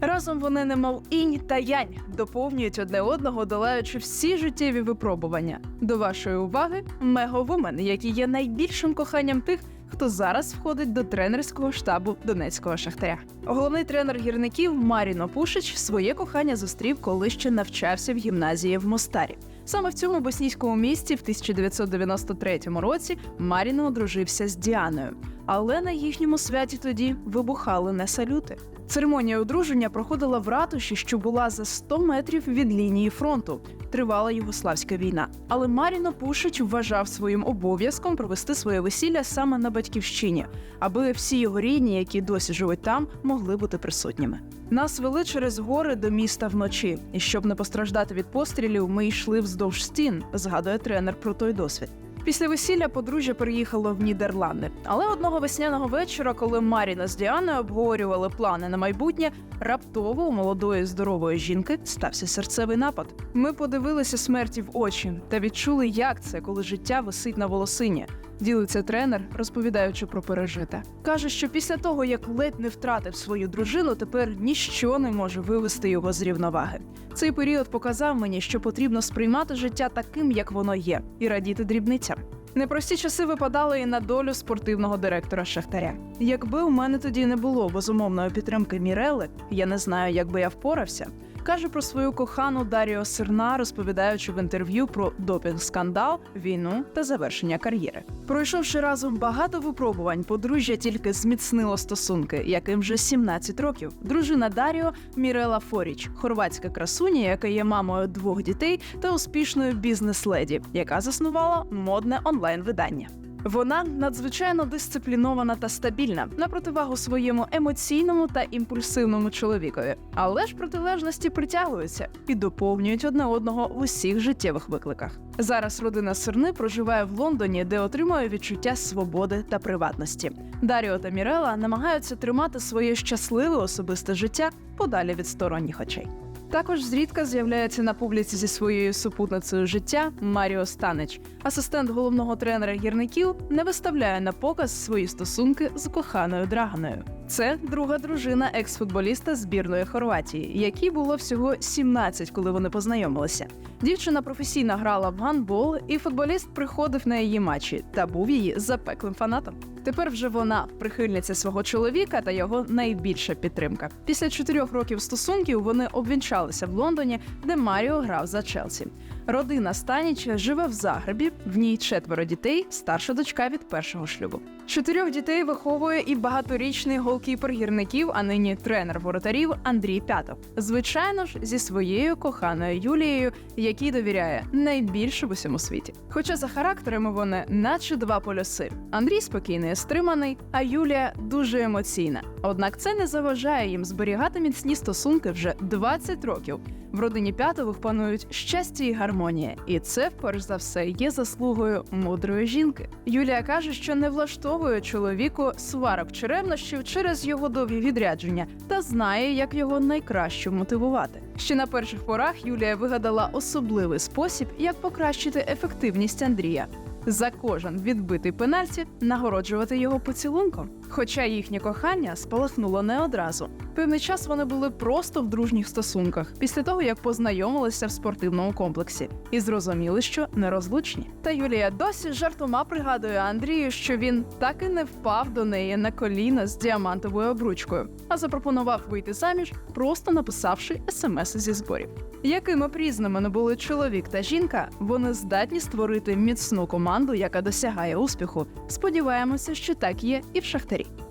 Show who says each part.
Speaker 1: Разом вони немов інь та янь доповнюють одне одного, долаючи всі життєві випробування. До вашої уваги меговумен, які є найбільшим коханням тих, хто зараз входить до тренерського штабу Донецького шахтаря. Головний тренер гірників Маріно Пушич своє кохання зустрів, коли ще навчався в гімназії в Мостарі. Саме в цьому боснійському місті в 1993 році Маріно одружився з Діаною. Але на їхньому святі тоді вибухали не салюти. Церемонія одруження проходила в ратуші, що була за 100 метрів від лінії фронту. Тривала югославська війна. Але Маріно Пушич вважав своїм обов'язком провести своє весілля саме на батьківщині, аби всі його рідні, які досі живуть там, могли бути присутніми. Нас вели через гори до міста вночі, і щоб не постраждати від пострілів, ми йшли вздовж стін, згадує тренер про той досвід. Після весілля подружжя переїхало в Нідерланди. Але одного весняного вечора, коли Маріна з Діаною обговорювали плани на майбутнє, раптово у молодої здорової жінки стався серцевий напад. Ми подивилися смерті в очі та відчули, як це, коли життя висить на волосині. Ділиться тренер, розповідаючи про пережите. Каже, що після того, як ледь не втратив свою дружину, тепер ніщо не може вивести його з рівноваги. Цей період показав мені, що потрібно сприймати життя таким, як воно є, і радіти дрібницям. Непрості часи випадали і на долю спортивного директора Шахтаря. Якби у мене тоді не було безумовної підтримки Мірели, я не знаю, як би я впорався. Каже про свою кохану Даріо Серна, розповідаючи в інтерв'ю про допінг-скандал, війну та завершення кар'єри. Пройшовши разом багато випробувань, подружжя тільки зміцнило стосунки, яким вже 17 років. Дружина Даріо Мірела Форіч, хорватська красуня, яка є мамою двох дітей та успішною бізнес-леді, яка заснувала модне онлайн-видання. Вона надзвичайно дисциплінована та стабільна на противагу своєму емоційному та імпульсивному чоловікові. Але ж протилежності притягуються і доповнюють одне одного в усіх життєвих викликах. Зараз родина Серни проживає в Лондоні, де отримує відчуття свободи та приватності. Даріо та Мірела намагаються тримати своє щасливе особисте життя подалі від сторонніх очей. Також зрідка з'являється на публіці зі своєю супутницею життя Маріо Станич. Асистент головного тренера гірників не виставляє на показ свої стосунки з коханою Драганою. Це друга дружина екс-футболіста збірної Хорватії, якій було всього 17, коли вони познайомилися. Дівчина професійно грала в гандбол, і футболіст приходив на її матчі та був її запеклим фанатом. Тепер вже вона прихильниця свого чоловіка та його найбільша підтримка. Після чотирьох років стосунків вони обвінчалися в Лондоні, де Маріо грав за Челсі. Родина Станіча живе в Загребі. В ній четверо дітей, старша дочка від першого шлюбу. Чотирьох дітей виховує і багаторічний голкіпер гірників, а нині тренер воротарів Андрій Пятов. Звичайно ж, зі своєю коханою Юлією, якій довіряє найбільше в усьому світі. Хоча за характерами вони, наче два полюси. Андрій спокійний, стриманий, а Юлія дуже емоційна. Однак це не заважає їм зберігати міцні стосунки вже 20 років. В родині П'ятових панують щастя і гармонія, і це, перш за все, є заслугою мудрої жінки. Юлія каже, що не влаштовує чоловіку сварок чи ревнощів через його довгі відрядження та знає, як його найкраще мотивувати. Ще на перших порах Юлія вигадала особливий спосіб, як покращити ефективність Андрія. За кожен відбитий пенальті нагороджувати його поцілунком. Хоча їхнє кохання спалахнуло не одразу. Певний час вони були просто в дружніх стосунках після того, як познайомилися в спортивному комплексі, і зрозуміли, що нерозлучні. Та Юлія досі жартома пригадує Андрію, що він так і не впав до неї на коліна з діамантовою обручкою, а запропонував вийти заміж, просто написавши смс зі зборів. Якими б не були чоловік та жінка, вони здатні створити міцну команду, яка досягає успіху. Сподіваємося, що так є і в шахтарі. Твіттері.